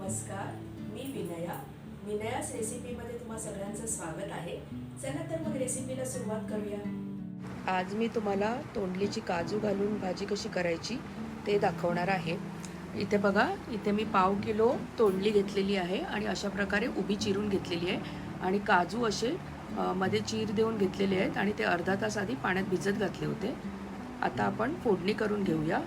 नमस्कार मी विनया. विनयास रेसिपीमध्ये तुम्हा सगळ्यांचं स्वागत आहे. चला तर मग रेसिपीला सुरुवात करूया. आज मी तुम्हाला तोंडलीची काजू घालून भाजी कशी करायची ते दाखवणार आहे. इथे बघा इथे मी पाव किलो तोंडली घेतलेली आहे आणि अशा प्रकारे उभी चिरून घेतलेली आहे. आणि काजू असे मध्ये चीर देऊन घेतलेले आहेत आणि ते अर्धा तास आधी पाण्यात भिजत घातले होते. आता आपण फोडणी करून घेऊया.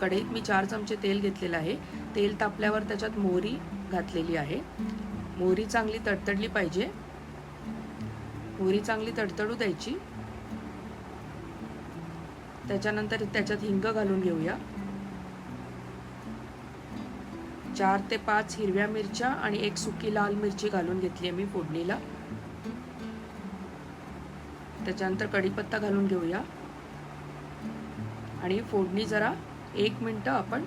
कढईत मी चार चमचे तेल घेतलेलं आहे. तेल तापल्यावर त्याच्यात मोहरी घातलेली आहे. मोहरी चांगली तडतडली पाहिजे. मोहरी चांगली तडतडू द्यायची. त्याच्यानंतर त्याच्यात हिंग घालून घेऊया. चार ते पाच हिरव्या मिरच्या आणि एक सुकी लाल मिरची घालून घेतली आहे मी फोडणीला. त्याच्यानंतर कढीपत्ता घालून घेऊया. आणि फोडणी जरा एक मिनटं आपण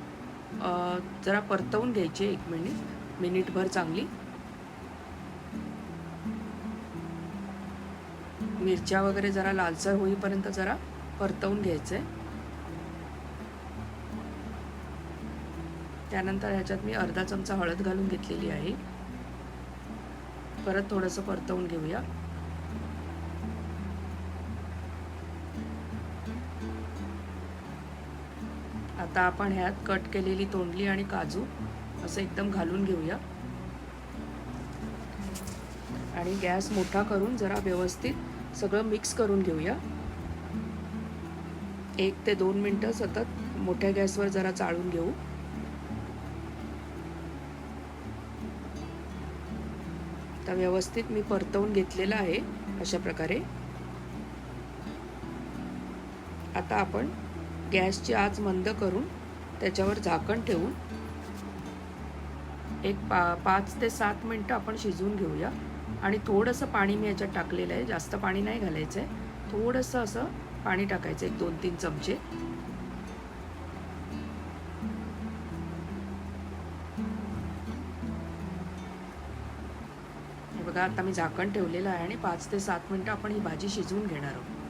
जरा परतवून घ्यायची एक मिनिट मिनिटभर चांगली. मिरच्या वगैरे जरा लालसर होईपर्यंत जरा परतवून घ्यायचं आहे त्यानंतर ह्याच्यात मी अर्धा चमचा हळद घालून घेतलेली आहे. परत थोडंसं परतवून घेऊया. आता आपण ह्यात कट केलेली तोंडली आणि काजू असं एकदम घालून घेऊया. आणि गॅस मोठा करून जरा व्यवस्थित सगळं मिक्स करून घेऊया. एक ते दोन मिनटं सतत मोठ्या गॅसवर जरा चाळून घेऊ. तर व्यवस्थित मी परतवून घेतलेलं आहे अशा प्रकारे. आता आपण गॅसची आच मंद करून त्याच्यावर झाकण ठेवून एक पा पाच ते सात मिनटं आपण शिजवून घेऊया. आणि थोडंसं पाणी मी याच्यात टाकलेलं आहे. जास्त पाणी नाही घालायचं आहे थोडंसं असं पाणी टाकायचं एक दोन तीन चमचे. बघा आता मी झाकण ठेवलेलं आहे आणि पाच ते सात मिनटं आपण ही भाजी शिजवून घेणार आहोत.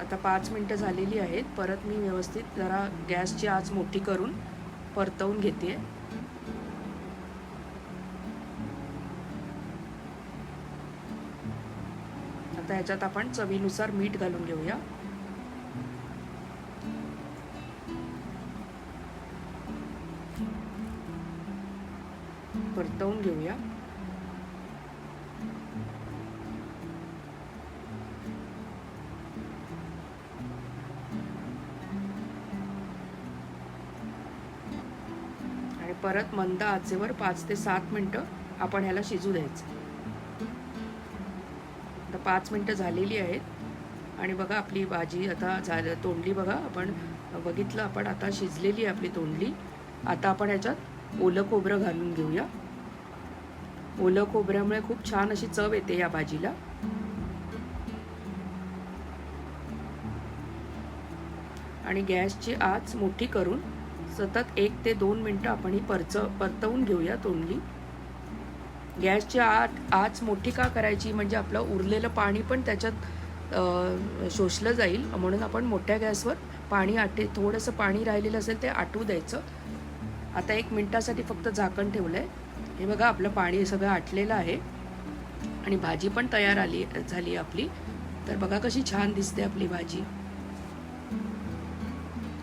आता पाच मिनटं झालेली आहेत. परत मी व्यवस्थित जरा गॅसची आच मोठी करून परतवून घेते. आता ह्याच्यात आपण चवीनुसार मीठ घालून घेऊया. परतवून घेऊया. परत मंद आचेवर पाच ते सात मिनटं आपण ह्याला शिजू द्यायचं. आता पाच मिनटं झालेली आहेत. आणि बघा आपली भाजी आता झालं तोंडली बघा आपण बघितलं आपण आता शिजलेली आहे आपली तोंडली. आता आपण ह्याच्यात ओलं खोबरं घालून घेऊया. ओलं खोबऱ्यामुळे खूप छान अशी चव येते या भाजीला. आणि गॅसची आच मोठी करून सतत एक ते दोन मिनटं आपण ही परच परतवून घेऊया तोंडली. गॅसची आत आच मोठी का करायची? म्हणजे आपलं उरलेलं पाणी पण त्याच्यात शोषलं जाईल. म्हणून आपण मोठ्या गॅसवर पाणी आटे थोडंसं पाणी राहिलेलं असेल ते आटू द्यायचं. आता एक मिनटासाठी फक्त झाकण ठेवलं आहे हे बघा आपलं पाणी सगळं आटलेलं आहे. आणि भाजी पण तयार आली झाली आपली. तर बघा कशी छान दिसते आपली भाजी.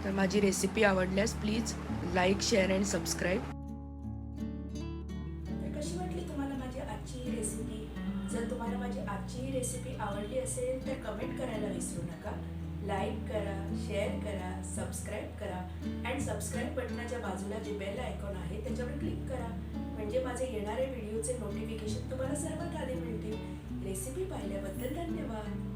तर माझी रेसिपी आवडल्यास please like share and subscribe कशी वाटली तुम्हाला माझी आजची रेसिपी जर तुम्हाला माझी आजची रेसिपी आवडली असेल तर कमेंट करायला विसरू नका. लाईक करा शेअर करा सबस्क्राईब करा. अँड सबस्क्राईब बटनाच्या बाजूला जे बेल आयकॉन आहे त्याच्यावर क्लिक करा. म्हणजे माझे येणारे व्हिडिओचे नोटिफिकेशन तुम्हाला सर्वात आधी मिळतील. रेसिपी पाहिल्याबद्दल धन्यवाद.